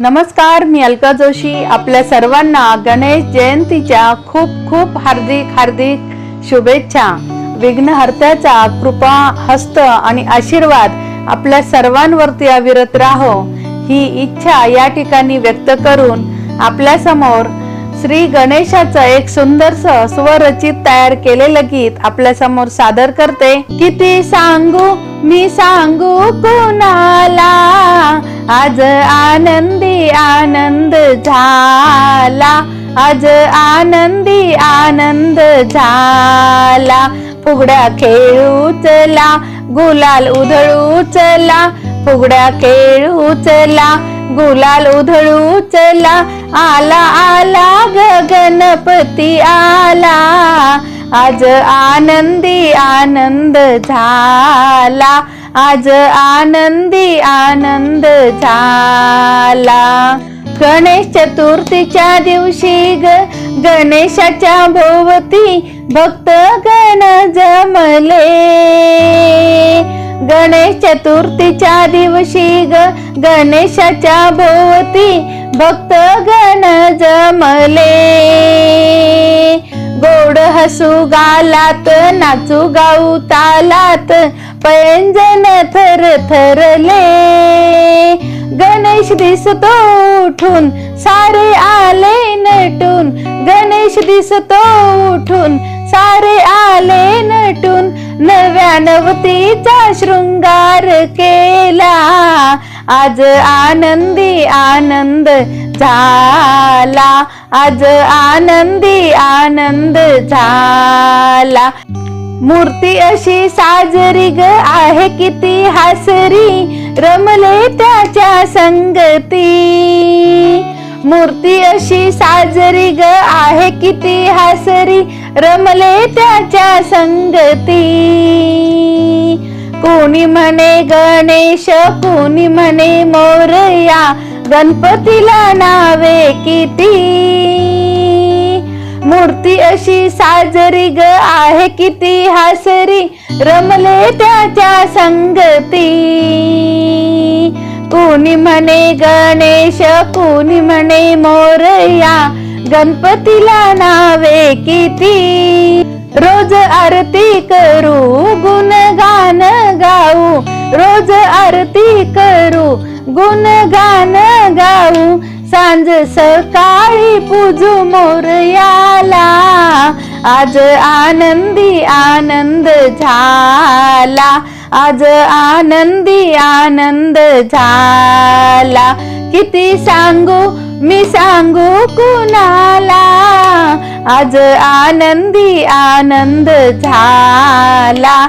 नमस्कार मी अलका जोशी. आपल्या सर्वांना गणेश जयंतीच्या खूप खूप हार्दिक हार्दिक शुभेच्छा. विघ्नहर्त्याचा कृपा हस्त आणि आशीर्वाद आपल्या सर्वांवरती अविरत राहो. ही इच्छा या ठिकाणी व्यक्त करून आपल्यासमोर श्री गणेशाचं एक सुंदरस स्वरचित तयार केलेलं गीत आपल्यासमोर सादर करते. किती सांगू मी सांगू कुणाला? आज आनंदी आनंद झाला. आज आनंदी आनंद झाला. फुगड्या खेळू चला गुलाल उधळू चला फुगड्या खेळू चला गुलाल उधळू चला आला आला ग गणपती आला. आज आनंदी आनंद झाला. आज आनंदी आनंद झाला. गणेश चतुर्थीच्या दिवशी ग गणेशाच्या भोवती भक्त गण जमले. गणेश चतुर्थीच्या दिवशी ग गणेशाच्या भोवती भक्त गण जमले. हसू गालात नाचू गाऊ तालात पैंजन थर थरले. गणेश दिसतो उठून सारे आले नटून. गणेश दिसतो उठून सारे आले नटून. नव्या नवतीचा शृंगार केला. आज आनंदी आनंद झाला. आज आनंदी आनंद झाला. मूर्ती अशी साजरी ग आहे किती हासरी. रमले त्याच्या संगती. मूर्ती अशी साजरी ग आहे किती हासरी. रमले त्याच्या संगती. कोणी म्हणे गणेश कोणी म्हणे मोरया गणपतीला नावे किती? मूर्ती अशी साजरी ग आहे किती हासरी रमले त्याच्या संगती. कोणी म्हणे गणेश कोणी म्हणे मोरया गणपतीला नावे किती? रोज आरती करू गुणगान रोज आरती करू गुणगान गाऊ. सांज सकाळी पूजू मोरयाला. आज आनंदी आनंद झाला. आज आनंदी आनंद झाला. किती सांगू मी सांगू कुणाला? आज आनंदी आनंद झाला.